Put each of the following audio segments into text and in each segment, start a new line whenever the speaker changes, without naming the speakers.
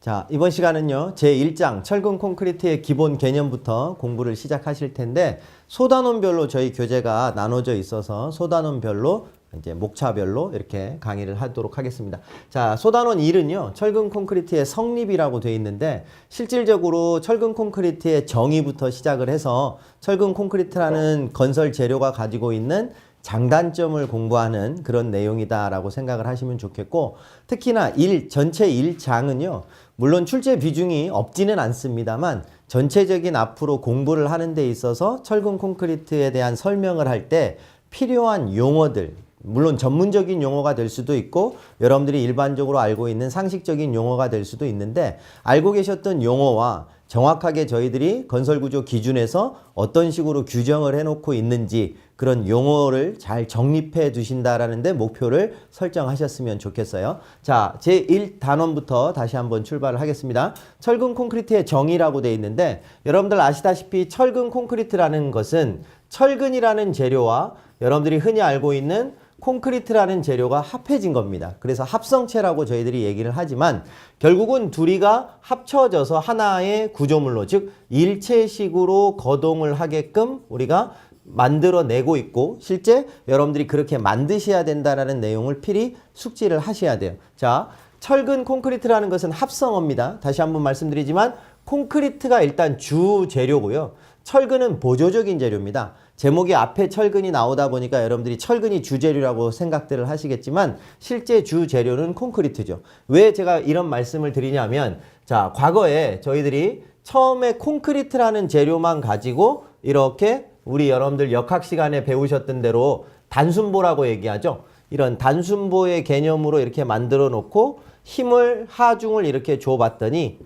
자, 이번 시간은요, 제1장 철근 콘크리트의 기본 개념부터 공부를 시작하실 텐데, 소단원별로 저희 교재가 나눠져 있어서 소단원별로 이제 목차별로 이렇게 강의를 하도록 하겠습니다. 자, 소단원 1은요, 철근 콘크리트의 성립이라고 되어 있는데, 실질적으로 철근 콘크리트의 정의부터 시작을 해서 철근 콘크리트라는 건설 재료가 가지고 있는 장단점을 공부하는 그런 내용이다라고 생각을 하시면 좋겠고 특히나 일 전체 1장은요. 물론 출제 비중이 없지는 않습니다만 전체적인 앞으로 공부를 하는 데 있어서 철근 콘크리트에 대한 설명을 할 때 필요한 용어들 물론 전문적인 용어가 될 수도 있고 여러분들이 일반적으로 알고 있는 상식적인 용어가 될 수도 있는데 알고 계셨던 용어와 정확하게 저희들이 건설구조 기준에서 어떤 식으로 규정을 해놓고 있는지 그런 용어를 잘 정립해 두신다라는 데 목표를 설정하셨으면 좋겠어요. 자, 제1단원부터 다시 한번 출발을 하겠습니다. 철근 콘크리트의 정의라고 되어 있는데 여러분들 아시다시피 철근 콘크리트라는 것은 철근이라는 재료와 여러분들이 흔히 알고 있는 콘크리트라는 재료가 합해진 겁니다. 그래서 합성체라고 저희들이 얘기를 하지만 결국은 둘이가 합쳐져서 하나의 구조물로 즉 일체식으로 거동을 하게끔 우리가 만들어내고 있고 실제 여러분들이 그렇게 만드셔야 된다라는 내용을 필히 숙지를 하셔야 돼요. 자, 철근 콘크리트라는 것은 합성어입니다. 다시 한번 말씀드리지만 콘크리트가 일단 주 재료고요. 철근은 보조적인 재료입니다. 제목이 앞에 철근이 나오다 보니까 여러분들이 철근이 주재료라고 생각들을 하시겠지만 실제 주재료는 콘크리트죠. 왜 제가 이런 말씀을 드리냐면 자, 과거에 저희들이 처음에 콘크리트라는 재료만 가지고 이렇게 우리 여러분들 역학 시간에 배우셨던 대로 단순보라고 얘기하죠. 이런 단순보의 개념으로 이렇게 만들어 놓고 힘을 하중을 이렇게 줘 봤더니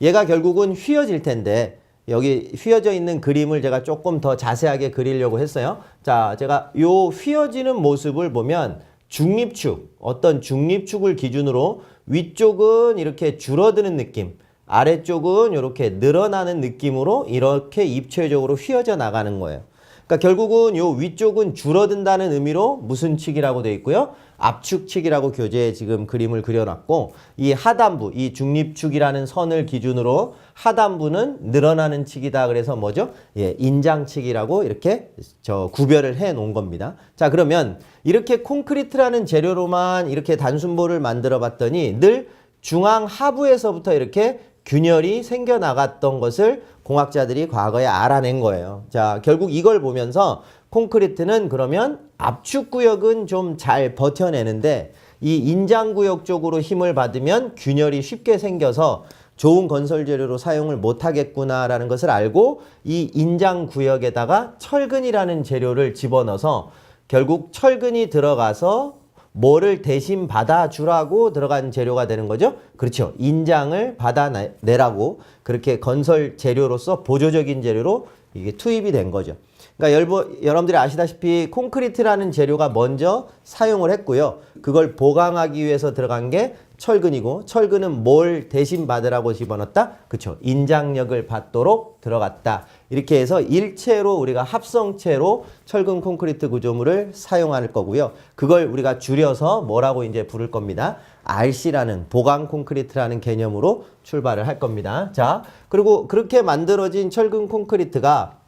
얘가 결국은 휘어질 텐데 여기 휘어져 있는 그림을 제가 조금 더 자세하게 그리려고 했어요. 자, 제가 요 휘어지는 모습을 보면 중립축, 어떤 중립축을 기준으로 위쪽은 이렇게 줄어드는 느낌, 아래쪽은 이렇게 늘어나는 느낌으로 이렇게 입체적으로 휘어져 나가는 거예요. 그러니까 결국은 요 위쪽은 줄어든다는 의미로 무슨 축이라고 되어 있고요. 압축축이라고 교재에 지금 그림을 그려놨고 이 하단부, 이 중립축이라는 선을 기준으로 하단부는 늘어나는 축이다. 그래서 뭐죠? 예, 인장축이라고 이렇게 저 구별을 해 놓은 겁니다. 자, 그러면 이렇게 콘크리트라는 재료로만 이렇게 단순보를 만들어 봤더니 늘 중앙 하부에서부터 이렇게 균열이 생겨나갔던 것을 공학자들이 과거에 알아낸 거예요. 자, 결국 이걸 보면서 콘크리트는 그러면 압축 구역은 좀 잘 버텨내는데 이 인장 구역 쪽으로 힘을 받으면 균열이 쉽게 생겨서 좋은 건설 재료로 사용을 못 하겠구나라는 것을 알고 이 인장 구역에다가 철근이라는 재료를 집어넣어서 결국 철근이 들어가서 뭐를 대신 받아주라고 들어간 재료가 되는 거죠? 그렇죠. 인장을 받아내라고 그렇게 건설 재료로서 보조적인 재료로 이게 투입이 된 거죠. 그러니까 여러분, 여러분들이 아시다시피 콘크리트라는 재료가 먼저 사용을 했고요. 그걸 보강하기 위해서 들어간 게 철근이고 철근은 뭘 대신 받으라고 집어넣었다? 그렇죠. 인장력을 받도록 들어갔다. 이렇게 해서 일체로 우리가 합성체로 철근 콘크리트 구조물을 사용할 거고요. 그걸 우리가 줄여서 뭐라고 이제 부를 겁니다. RC라는 보강 콘크리트라는 개념으로 출발을 할 겁니다. 자, 그리고 그렇게 만들어진 철근 콘크리트가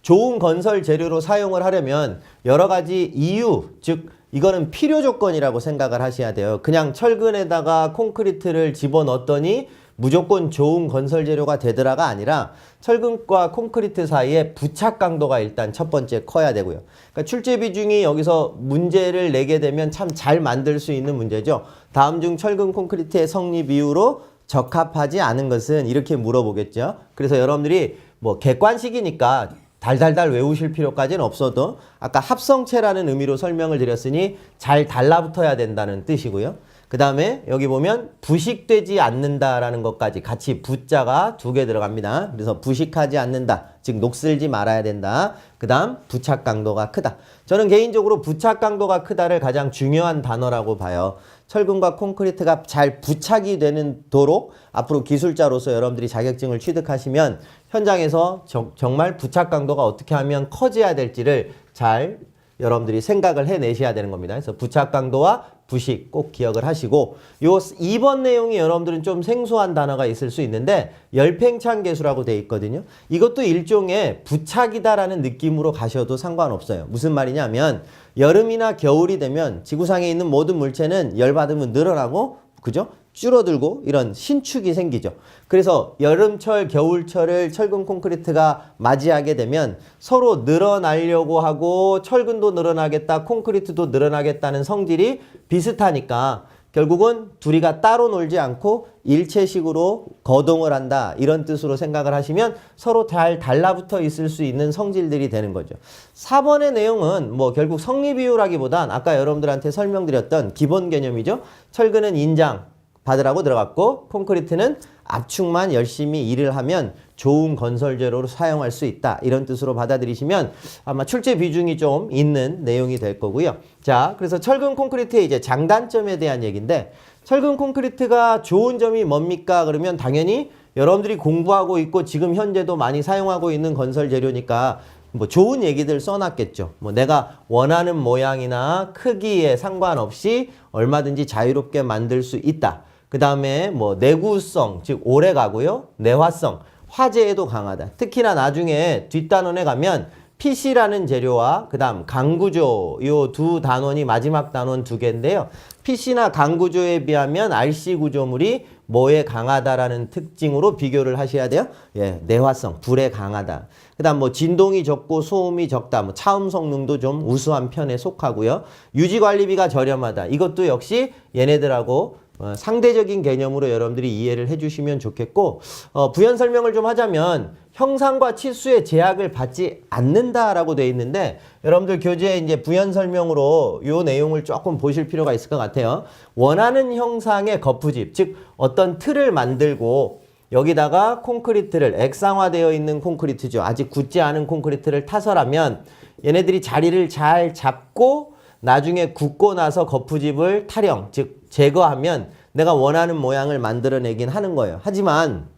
좋은 건설 재료로 사용을 하려면 여러 가지 이유, 즉 이거는 필요 조건이라고 생각을 하셔야 돼요. 그냥 철근에다가 콘크리트를 집어넣었더니 무조건 좋은 건설 재료가 되더라가 아니라 철근과 콘크리트 사이에 부착 강도가 일단 첫 번째 커야 되고요. 그러니까 출제 비중이 여기서 문제를 내게 되면 참 잘 만들 수 있는 문제죠. 다음 중 철근 콘크리트의 성립 이후로 적합하지 않은 것은 이렇게 물어보겠죠. 그래서 여러분들이 뭐 객관식이니까 달달달 외우실 필요까지는 없어도 아까 합성체라는 의미로 설명을 드렸으니 잘 달라붙어야 된다는 뜻이고요. 그 다음에 여기 보면 부식되지 않는다라는 것까지 같이 부자가 두 개 들어갑니다. 그래서 부식하지 않는다. 즉 녹슬지 말아야 된다. 그 다음 부착 강도가 크다. 저는 개인적으로 부착 강도가 크다를 가장 중요한 단어라고 봐요. 철근과 콘크리트가 잘 부착이 되는 도록 앞으로 기술자로서 여러분들이 자격증을 취득하시면 현장에서 정, 정말 부착 강도가 어떻게 하면 커져야 될지를 잘 여러분들이 생각을 해내셔야 되는 겁니다. 그래서 부착 강도와 부식 꼭 기억을 하시고 요 2번 내용이 여러분들은 좀 생소한 단어가 있을 수 있는데 열팽창 계수라고 돼 있거든요. 이것도 일종의 부착이다라는 느낌으로 가셔도 상관없어요. 무슨 말이냐면 여름이나 겨울이 되면 지구상에 있는 모든 물체는 열 받으면 늘어나고 그죠? 줄어들고 이런 신축이 생기죠. 그래서 여름철, 겨울철을 철근 콘크리트가 맞이하게 되면 서로 늘어나려고 하고 철근도 늘어나겠다, 콘크리트도 늘어나겠다는 성질이 비슷하니까 결국은 둘이가 따로 놀지 않고 일체식으로 거동을 한다 이런 뜻으로 생각을 하시면 서로 잘 달라붙어 있을 수 있는 성질들이 되는 거죠. 4번의 내용은 뭐 결국 성립이유라기보단 아까 여러분들한테 설명드렸던 기본 개념이죠. 철근은 인장 받으라고 들어갔고 콘크리트는 압축만 열심히 일을 하면 좋은 건설 재료로 사용할 수 있다. 이런 뜻으로 받아들이시면 아마 출제 비중이 좀 있는 내용이 될 거고요. 자, 그래서 철근 콘크리트의 이제 장단점에 대한 얘기인데 철근 콘크리트가 좋은 점이 뭡니까? 그러면 당연히 여러분들이 공부하고 있고 지금 현재도 많이 사용하고 있는 건설 재료니까 뭐 좋은 얘기들 써놨겠죠. 뭐 내가 원하는 모양이나 크기에 상관없이 얼마든지 자유롭게 만들 수 있다. 그 다음에 뭐 내구성, 즉 오래 가고요. 내화성, 화재에도 강하다. 특히나 나중에 뒷단원에 가면 PC라는 재료와 그 다음 강구조 요 두 단원이 마지막 단원 두 개인데요. PC나 강구조에 비하면 RC 구조물이 뭐에 강하다라는 특징으로 비교를 하셔야 돼요. 예, 내화성, 불에 강하다. 그 다음 뭐 진동이 적고 소음이 적다. 뭐 차음 성능도 좀 우수한 편에 속하고요. 유지 관리비가 저렴하다. 이것도 역시 얘네들하고 어, 상대적인 개념으로 여러분들이 이해를 해주시면 좋겠고 어, 부연 설명을 좀 하자면 형상과 치수의 제약을 받지 않는다라고 돼 있는데 여러분들 교재에 이제 부연 설명으로 요 내용을 조금 보실 필요가 있을 것 같아요. 원하는 형상의 거푸집, 즉 어떤 틀을 만들고 여기다가 콘크리트를 액상화되어 있는 콘크리트죠. 아직 굳지 않은 콘크리트를 타설하면 얘네들이 자리를 잘 잡고 나중에 굳고 나서 거푸집을 타령, 즉 제거하면 내가 원하는 모양을 만들어내긴 하는 거예요. 하지만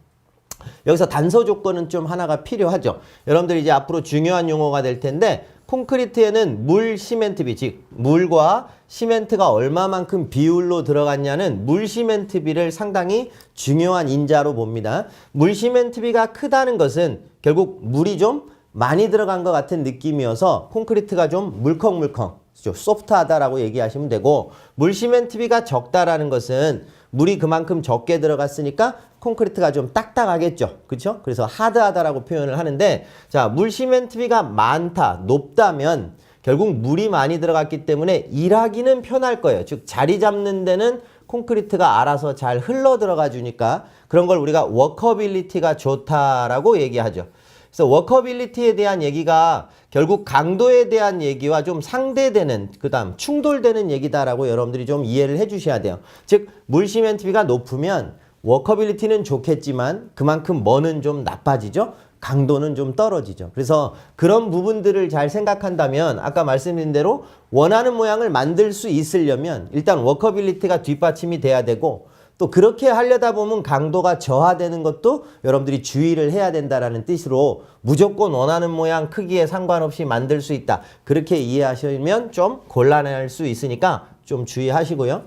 여기서 단서 조건은 좀 하나가 필요하죠. 여러분들 이제 앞으로 중요한 용어가 될 텐데 콘크리트에는 물 시멘트비 즉 물과 시멘트가 얼마만큼 비율로 들어갔냐는 물 시멘트비를 상당히 중요한 인자로 봅니다. 물 시멘트비가 크다는 것은 결국 물이 좀 많이 들어간 것 같은 느낌이어서 콘크리트가 좀 물컹물컹 좀 소프트하다라고 얘기하시면 되고 물 시멘트비가 적다라는 것은 물이 그만큼 적게 들어갔으니까 콘크리트가 좀 딱딱하겠죠. 그렇죠? 그래서 하드하다라고 표현을 하는데 자, 물 시멘트비가 많다, 높다면 결국 물이 많이 들어갔기 때문에 일하기는 편할 거예요. 즉 자리 잡는 데는 콘크리트가 알아서 잘 흘러 들어가 주니까 그런 걸 우리가 워커빌리티가 좋다라고 얘기하죠. 그래서 워커빌리티에 대한 얘기가 결국 강도에 대한 얘기와 좀 상대되는 그다음 충돌되는 얘기다라고 여러분들이 좀 이해를 해 주셔야 돼요. 즉 물시멘트비가 높으면 워커빌리티는 좋겠지만 그만큼 뭐는 좀 나빠지죠. 강도는 좀 떨어지죠. 그래서 그런 부분들을 잘 생각한다면 아까 말씀드린 대로 원하는 모양을 만들 수 있으려면 일단 워커빌리티가 뒷받침이 돼야 되고 또 그렇게 하려다 보면 강도가 저하되는 것도 여러분들이 주의를 해야 된다라는 뜻으로 무조건 원하는 모양 크기에 상관없이 만들 수 있다. 그렇게 이해하시면 좀 곤란할 수 있으니까 좀 주의하시고요.